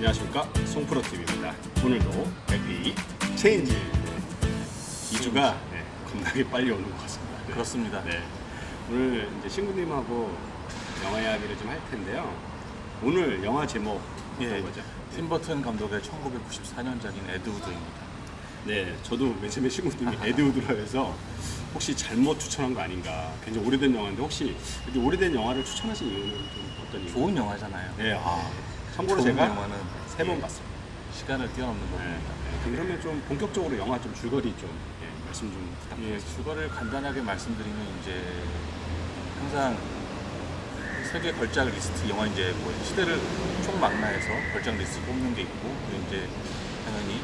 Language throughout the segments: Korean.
안녕하십니까 송프로TV입니다 오늘도 해피 체인지 2주가 네, 겁나게 빨리 오는 것 같습니다 네. 그렇습니다. 네. 오늘 이제 신부님하고 영화 이야기를 좀 할 텐데요 오늘 영화 제목 예, 뭐죠? 팀버튼 감독의 1994년작인 에드우드입니다. 네, 저도 맨 처음에 신부님이 에드우드라 해서 혹시 잘못 추천한 거 아닌가 굉장히 오래된 영화인데 혹시 이렇게 오래된 영화를 추천하신 이유는 좀 어떤 이유? 좋은 영화잖아요. 네, 아, 참고로 제가 영화는 세 번 예, 봤습니다 시간을 뛰어넘는 네, 겁니다. 네. 그러면 좀 본격적으로 영화 좀 줄거리 좀 예, 말씀 좀 예, 부탁드리겠습니다. 주거를 간단하게 말씀드리면 이제 항상 세계 걸작 리스트 영화 이제 뭐 시대를 총망라해서 걸작 리스트 뽑는 게 있고 그리고 이제 당연히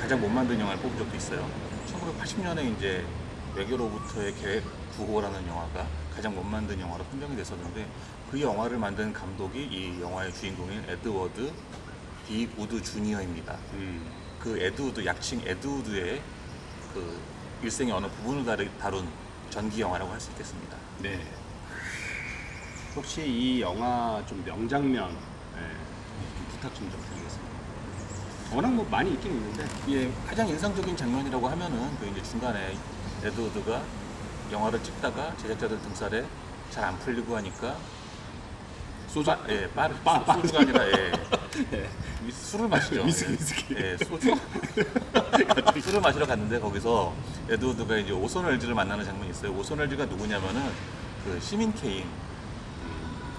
가장 못 만든 영화를 뽑은 적도 있어요. 1980년에 이제 외교로부터의 계획 9호라는 영화가 가장 못 만든 영화로 선정이 됐었는데 그 영화를 만든 감독이 이 영화의 주인공인 에드워드 디 우드 주니어입니다. 음, 그 에드우드 약칭 에드우드의 그 일생의 어느 부분을 다룬 전기 영화라고 할 수 있겠습니다. 네. 혹시 이 영화 좀 명장면 예, 좀 부탁 좀, 좀 드리겠습니다. 워낙 뭐 많이 있긴 있는데 예, 가장 인상적인 장면이라고 하면은 그 이제 중간에 에드워드가 영화를 찍다가 제작자들 등살에 잘 안 풀리고 하니까 소주 빠, 예, 빠, 빠- 빠- 소주가 아니라 예, 예. 위- 술을 마시죠. 위스키, 예. 위스키. 예, 소주. 술을 마시러 갔는데 거기서 에드워드가 이제 오손 웰즈를 만나는 장면이 있어요. 오손 웰즈가 누구냐면은 그 시민 케인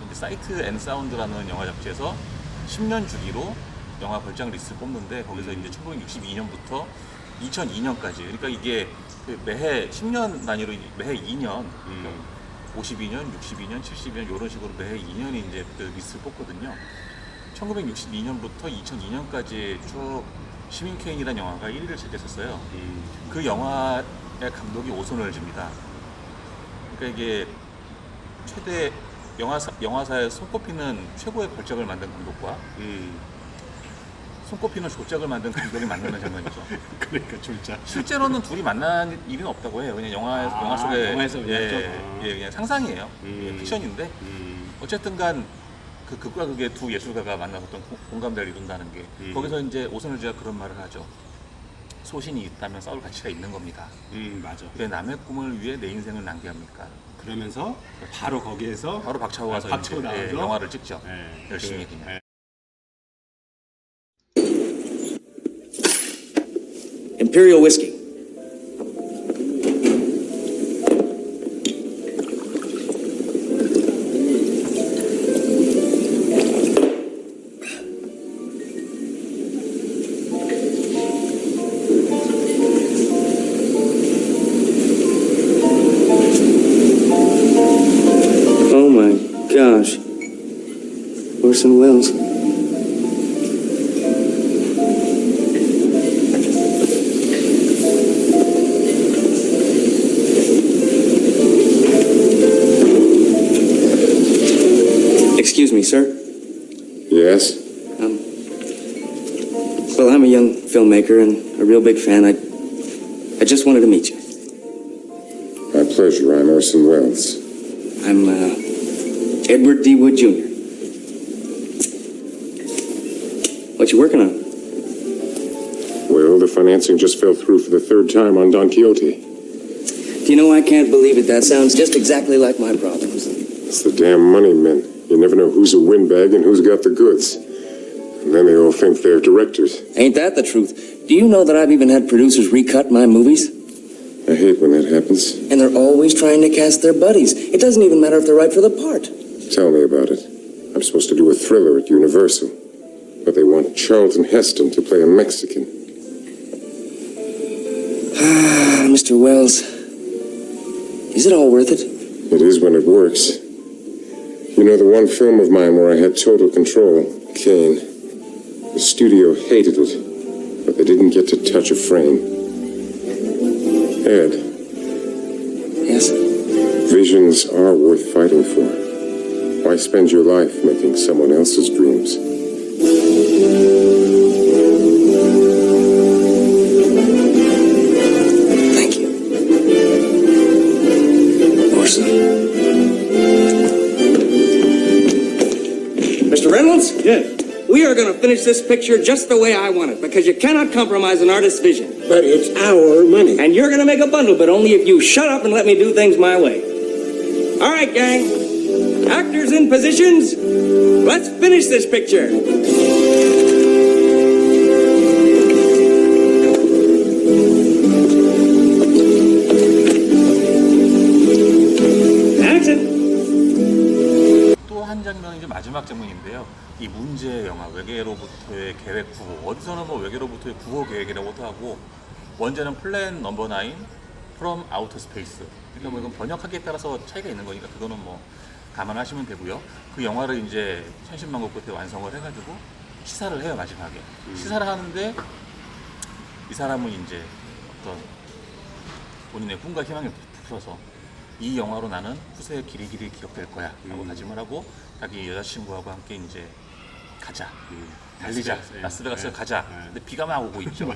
이제 사이트 앤 사운드라는 영화 잡지에서 10년 주기로 영화 걸작 리스트 뽑는데 거기서 음. 이제 1962년부터 2002년까지 그러니까 이게 그 매해 10년 단위로 매해 2년 음. 52년, 62년, 72년 이런 식으로 매해 2년이 이제 그 리스트를 뽑거든요. 1962년부터 2002년까지 쭉 시민 케인이라는 영화가 1위를 차지했었어요. 음, 그 영화의 감독이 오손 웰즈입니다. 그러니까 이게 최대 영화사, 영화사에 손꼽히는 최고의 걸작을 만든 감독과 음. 손꼽히는 조작을 만든 감독이 만나는 장면이죠. 그러니까 줄자. 실제로는 둘이 만난 일은 없다고 해요. 그냥 영화, 아, 영화 속에 영화에서 그냥 예, 좀, 아. 예, 그냥 상상이에요. 음. 예, 픽션인데 음, 어쨌든간 그 극과 극의 두 예술가가 만나서 어떤 공감대를 이룬다는 게 음. 거기서 이제 오선을 제가 그런 말을 하죠. 소신이 있다면 싸울 가치가 있는 겁니다. 음, 맞아. 왜 남의 꿈을 위해 내 인생을 낭비합니까? 그러면서 바로 거기에서 바로 박차고 가서 아, 박차고 이제, 예? 영화를 찍죠. 예, 열심히 그, 그냥. 예. Imperial whiskey. Sir. Yes? Um, well, I'm a young filmmaker and a real big fan. I, I just wanted to meet you. My pleasure. I'm Orson Welles. I'm uh, Edward D. Wood Jr. What you working on? Well, the financing just fell through for the third time on Don Quixote. Do you know I can't believe it? That sounds just exactly like my problems. It's the damn money men. You never know who's a windbag and who's got the goods. And then they all think they're directors. Ain't that the truth? Do you know that I've even had producers recut my movies? I hate when that happens. And they're always trying to cast their buddies. It doesn't even matter if they're right for the part. Tell me about it. I'm supposed to do a thriller at Universal. But they want Charlton Heston to play a Mexican. Ah, Mr. Wells, is it all worth it? It is when it works. You know, the one film of mine where I had total control, Kane. The studio hated it, but they didn't get to touch a frame. Ed, Yes. visions are worth fighting for. Why spend your life making someone else's dreams? Yes. We We are going to finish this picture just the way I want it because you cannot compromise an artist's vision. But it's our money. And you're going to make a bundle, but only if you shut up and let me do things my way. All right, gang. Actors in positions. Let's finish this picture. Action. 또 한 장면이 이제 마지막 장면인데요. 이 문제 영화 외계로부터의 계획 구호 어디서는 뭐 외계로부터의 구호 계획이라고도 하고 원제는 플랜 넘버 나인 from outer space. 그러니까 뭐 이건 번역하기에 따라서 차이가 있는 거니까 그거는 뭐 감안하시면 되고요. 그 영화를 이제 천신만고 끝에 완성을 해가지고 시사를 해요 마지막에. 시사를 하는데 이 사람은 이제 어떤 본인의 꿈과 희망에 부풀어서 이 영화로 나는 후세에 길이 길이 기억될 거야 라고 음. 다짐을 하고 자기 여자친구하고 함께 이제 가자 음. 달리자 라스베가스, 예. 라스베가스 예. 가자 예. 근데 비가 막 오고 있죠.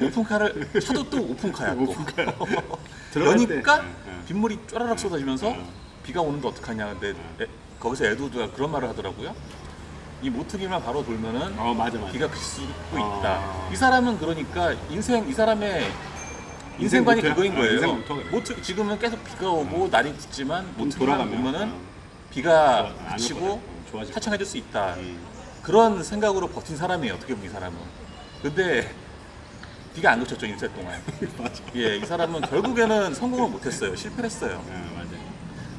오픈카를 차도 또 오픈카야 또 오픈카야. 들어갈 여니까 때, 예, 예. 빗물이 쪼라락 쏟아지면서 예. 비가 오는데 어떡하냐 근데 에- 거기서 에드우드가 그런 말을 하더라고요 이 모트기만 바로 돌면은 어, 맞아, 맞아. 비가 수도 아. 있다. 이 사람은 그러니까 인생 이 사람의 인생관이 인생부터야? 그거인 아, 거예요. 인생부터 그래. 모트 지금은 계속 비가 오고 날이 굳지만 모트기만 돌아가면, 보면은 어. 비가 안 그치고 오거든. 어, 좋아질 수 있다. 음. 그런 생각으로 버틴 사람이에요. 어떻게 보면 이 사람은. 근데 비가 안 그쳤죠 인생 동안. 맞아. 예, 이 사람은 결국에는 성공을 못했어요. 실패했어요. 예, 맞아.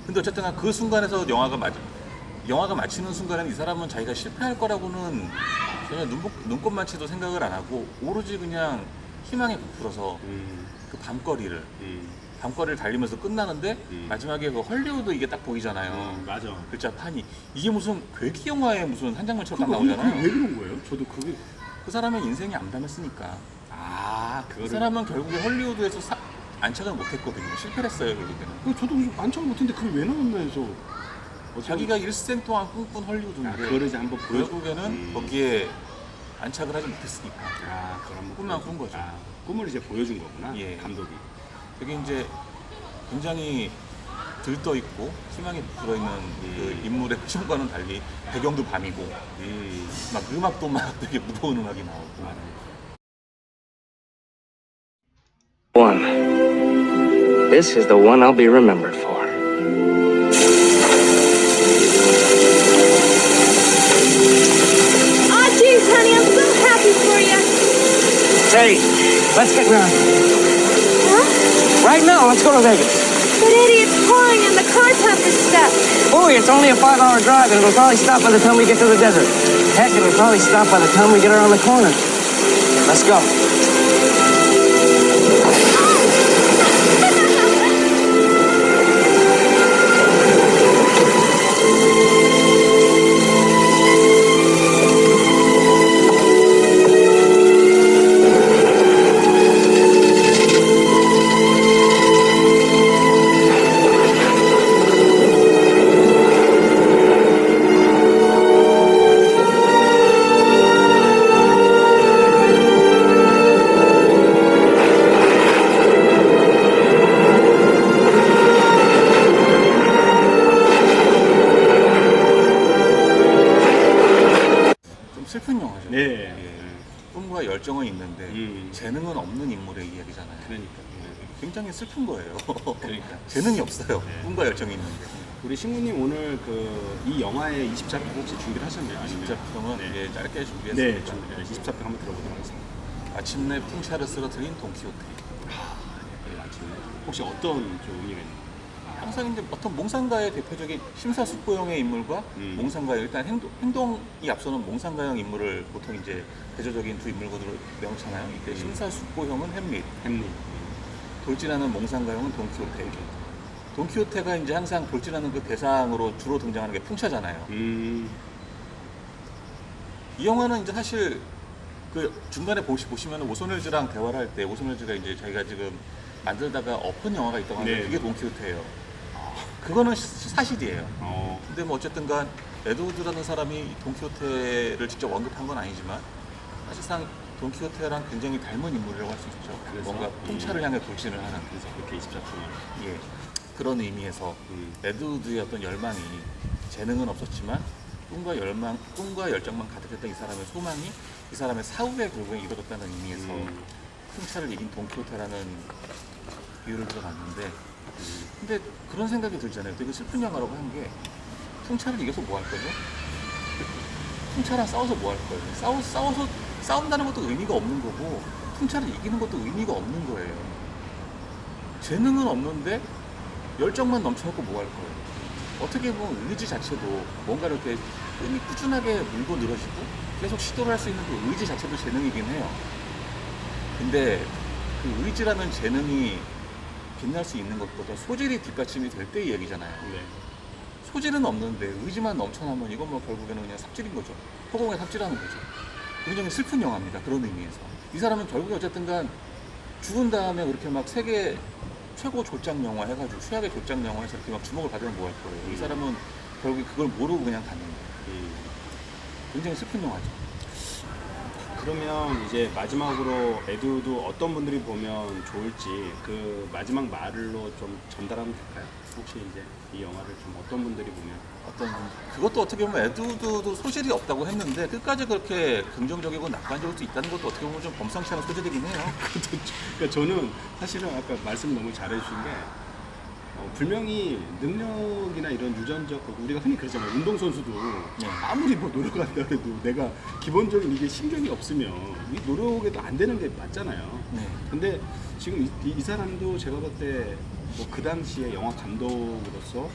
근데 어쨌든 그 순간에서 영화가 맞 영화가 마치는 순간에는 이 사람은 자기가 실패할 거라고는 전혀 눈, 눈꽃만치도 생각을 안 하고 오로지 그냥 희망에 부풀어서 음, 그 밤거리를 음, 밤거리를 달리면서 끝나는데 음. 마지막에 그 헐리우드 이게 딱 보이잖아요. 음, 맞아. 글자 판이 이게 무슨 괴기 영화의 무슨 한 장면처럼 딱 나오잖아요. 그게 왜 그런 거예요? 저도 그게 그 사람의 인생이 암담했으니까. 아 그 그거를 사람은 결국에 헐리우드에서 사- 안착을 못했거든요. 실패를 했어요 결국에는. 그 저도 안착을 못했는데 그게 왜 나왔나 해서 자기가 일생 동안 꿈꾼 아, 헐리우드인데 그거를 이제 한번 보여 결국에는 음. 거기에 안착을 하지 못했으니까 아 그럼 꿈만 꾼 거죠. 아, 꿈을 이제 보여준 거구나 예. 감독이 되게 이제 굉장히 들떠 있고 희망이 불어 있는 그 인물의 표정과는 달리 배경도 밤이고 음, 막 음악도 막 되게 무거운 음악이 나오고 One. This is the one I'll be remembered for. Aw, geez, honey, I'm so happy for you. Say, let's get going. Right now, let's go to Vegas. But Eddie, it's pouring and the car top is stuck. Boy, it's only a five hour drive and it'll probably stop by the time we get to the desert. Heck, it'll probably stop by the time we get around the corner. Let's go. 있는데 음. 재능은 없는 인물의 이야기잖아요. 그러니까 굉장히 슬픈 거예요. 그러니까. 재능이 없어요. 네. 꿈과 열정이 있는데. 우리 신구님 오늘 그 이 영화의 20자평 혹시 준비를 하셨나요? 아니면- 평은 네. 예, 짧게 네, 준비했습니다. 좀 20자평 한번 들어보도록 하겠습니다. 마침내 풍차를 쓰러뜨린 돈키호테. 네, 마침내. 혹시 어떤 좀 의미가 있나요? 항상 이제 어떤 몽상가의 대표적인 심사숙고형의 인물과 음. 몽상가의 일단 행동, 행동이 앞서는 몽상가형 인물을 보통 이제 대조적인 두 인물군으로 명칭하나요? 이때 음. 심사숙고형은 햄릿, 햄릿. 돌진하는 몽상가형은 돈키호테. 돈키호테가 이제 항상 돌진하는 그 대상으로 주로 등장하는 게 풍차잖아요. 음, 이 영화는 이제 사실 그 중간에 보시, 보시면 오소넬즈랑 대화를 할 때 오소넬즈가 이제 자기가 지금 만들다가 엎은 영화가 있다고 하는데 네. 그게 돈키호테예요. 그거는 시- 사실이에요. 어, 근데 뭐 어쨌든간 에드워드라는 사람이 돈키호테를 직접 언급한 건 아니지만 사실상 돈키호테랑 굉장히 닮은 인물이라고 할 수 있죠. 그래서? 뭔가 풍차를 향해 돌진을 하는 그래서 그렇게 20자평을. 예. 그런 의미에서 음. 에드우드의 어떤 열망이 재능은 없었지만 꿈과 열망, 꿈과 열정만 가득했던 이 사람의 소망이 이 사람의 사후에 결국에 이루어졌다는 의미에서 음. 풍차를 이긴 돈키호테라는 비유를 들어봤는데 근데 그런 생각이 들잖아요. 되게 슬픈 영화라고 한 게 풍차를 이겨서 뭐 할 거죠? 풍차랑 싸워서 뭐 할 거예요? 싸워, 싸워서 싸운다는 것도 의미가 없는 거고 풍차를 이기는 것도 의미가 없는 거예요. 재능은 없는데 열정만 넘쳐갖고 뭐 할 거예요? 어떻게 보면 의지 자체도 뭔가 이렇게 끈이 꾸준하게 물고 늘어지고 계속 시도를 할 수 있는 그 의지 자체도 재능이긴 해요. 근데 그 의지라는 재능이 빛날 수 있는 것보다 소질이 뒷받침이 될 때의 얘기잖아요. 네. 소질은 없는데 의지만 넘쳐나면 이건 뭐 결국에는 그냥 삽질인 거죠. 허공에 삽질하는 거죠. 굉장히 슬픈 영화입니다. 그런 의미에서. 이 사람은 결국에 어쨌든간 죽은 다음에 그렇게 막 세계 최고 졸작 영화 해가지고 최악의 졸작 영화에서 이렇게 막 주목을 받으면 뭐 할 거예요. 이 사람은 결국에 그걸 모르고 그냥 거예요. 음. 굉장히 슬픈 영화죠. 그러면 이제 마지막으로 에듀도 어떤 분들이 보면 좋을지 그 마지막 말로 좀 전달하면 될까요? 혹시 이제 이 영화를 좀 어떤 분들이 보면 어떤 그것도 어떻게 보면 에두도 소질이 없다고 했는데 끝까지 그렇게 긍정적이고 낙관적일 수 있다는 것도 어떻게 보면 좀 범상치 않은 소질이긴 해요. 그러니까 저는 사실은 아까 말씀 너무 잘해주신 게 어, 분명히 능력이나 이런 유전적 그 우리가 흔히 그러잖아요 운동 선수도 네. 아무리 뭐 노력한다 해도 내가 기본적인 이게 신경이 없으면 이 노력에도 안 되는 게 맞잖아요. 네. 근데 지금 이, 이- 이 사람도 제가 볼때 뭐 그 당시에 영화 감독으로서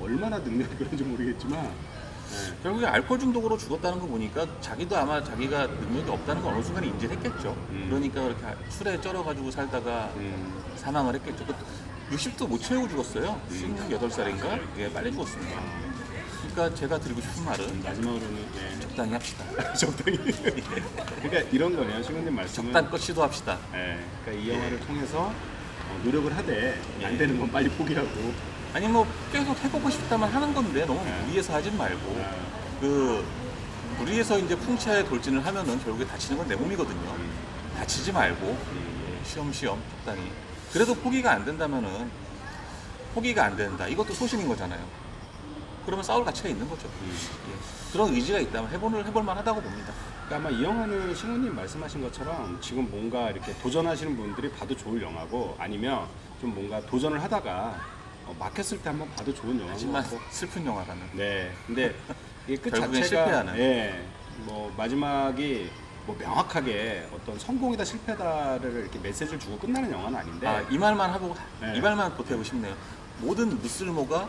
얼마나 능력이 그런지 모르겠지만 네. 결국에 알코올 중독으로 죽었다는 거 보니까 자기도 아마 자기가 능력이 없다는 걸 어느 순간에 인지를 했겠죠. 음. 그러니까 그렇게 술에 쩔어가지고 살다가 음, 사망을 했겠죠. 그 60도 못 채우고 죽었어요. 28살인가? 예, 빨리 죽었습니다. 그러니까 제가 드리고 싶은 말은 마지막으로는 네. 적당히 합시다. 적당히 그러니까 이런 거네요 신우님 말씀은 적당껏 시도합시다. 예, 그러니까 이 영화를 통해서 어, 노력을 하되 안 되는 건 빨리 포기하고 아니 뭐 계속 해보고 싶다만 하는 건데 너무 네. 무리해서 하진 말고 아, 그 무리해서 이제 풍차에 돌진을 하면은 결국에 다치는 건 내 몸이거든요. 다치지 말고 예, 쉬엄쉬엄 적당히. 그래도 포기가 안 된다면은 포기가 안 된다. 이것도 소신인 거잖아요. 그러면 싸울 가치가 있는 거죠. 예. 그런 의지가 있다면 해볼 해볼 만하다고 봅니다. 그러니까 아마 이 영화는 신우님 말씀하신 것처럼 지금 뭔가 이렇게 도전하시는 분들이 봐도 좋을 영화고 아니면 좀 뭔가 도전을 하다가 어, 막혔을 때 한번 봐도 좋은 영화인 것 하지만 같고 슬픈 영화라는. 네 근데 이게 끝 결국엔 자체가 실패하는. 예, 뭐 마지막이 뭐 명확하게 어떤 성공이다 실패다를 이렇게 메시지를 주고 끝나는 영화는 아닌데 아, 이 말만 하고 네. 이 말만 보태고 싶네요. 모든 무쓸모가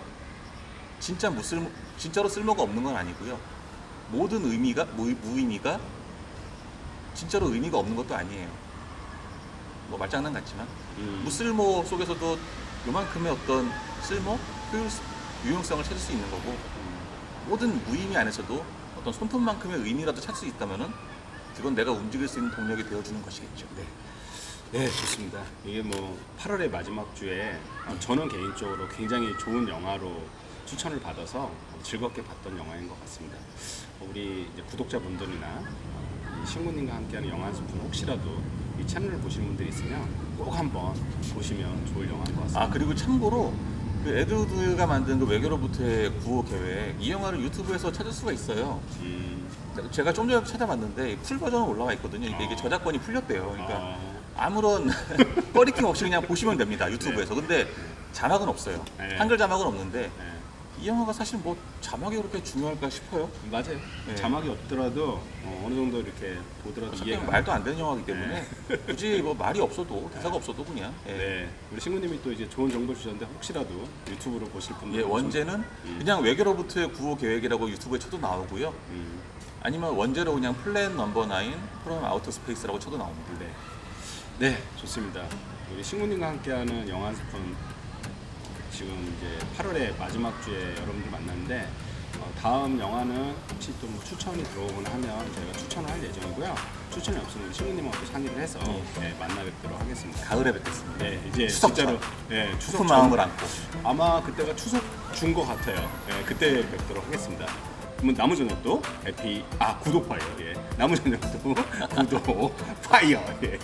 진짜 무쓸모 진짜로 쓸모가 없는 건 아니고요. 모든 의미가 무, 무의미가 진짜로 의미가 없는 것도 아니에요. 뭐 말장난 같지만 음, 무쓸모 속에서도 요만큼의 어떤 쓸모, 효율, 유용성을 찾을 수 있는 거고 모든 무의미 안에서도 어떤 손톱만큼의 의미라도 찾을 수 있다면은 그건 내가 움직일 수 있는 동력이 되어주는 것이겠죠. 네. 네, 좋습니다. 이게 뭐 8월의 마지막 주에 어, 저는 개인적으로 굉장히 좋은 영화로 추천을 받아서 즐겁게 봤던 영화인 것 같습니다. 우리 구독자분들이나 신부님과 함께하는 영화 한 스푼 혹시라도 이 채널을 보시는 분들이 있으면 꼭 한번 보시면 좋을 영화인 것 같습니다. 아 그리고 참고로 그 에드우드가 만든 그 외교로부터의 구호 계획 이 영화를 유튜브에서 찾을 수가 있어요. 음, 제가 좀 전에 찾아봤는데 풀 버전은 올라와 있거든요. 이게, 이게 어. 저작권이 풀렸대요. 그러니까 아, 아무런 꺼리낌 없이 그냥 보시면 됩니다. 유튜브에서. 근데 자막은 없어요. 네. 한글 자막은 없는데 네. 이 영화가 사실 뭐 자막이 그렇게 중요할까 싶어요. 맞아요. 네. 자막이 없더라도 어, 느 정도 이렇게 보더라도 어차피 이해가 말도 안 되는 영화이기 때문에 굳이 뭐 말이 없어도 대사가 없어도 그냥 예. 네, 우리 신부님이 또 이제 좋은 정보 주셨는데 혹시라도 유튜브로 보실 분들 예, 원제는 그냥 외교로부터의 구호 계획이라고 유튜브에 쳐도 나오고요. 음, 아니면 원제로 그냥 플랜 넘버 나인 프롬 아우터 스페이스라고 쳐도 나옵니다. 네. 네, 좋습니다. 우리 신부님과 함께하는 영화 한 스푼 지금 이제 8월의 마지막 주에 여러분들 만났는데 어, 다음 영화는 혹시 또 뭐 추천이 들어오거나 하면 저희가 추천을 할 예정이고요. 추천이 없으면 신부님하고 또 상의를 해서 네, 만나 뵙도록 하겠습니다. 가을에 뵙겠습니다. 네, 이제 추석 진짜로 전. 네, 추석. 마음을 안고. 아마 그때가 추석 준 것 같아요. 네, 그때 뵙도록 하겠습니다. 그러면 남은 저녁도 해피 아 구독 파이어 예. 남은 저녁도 구독 파이어 예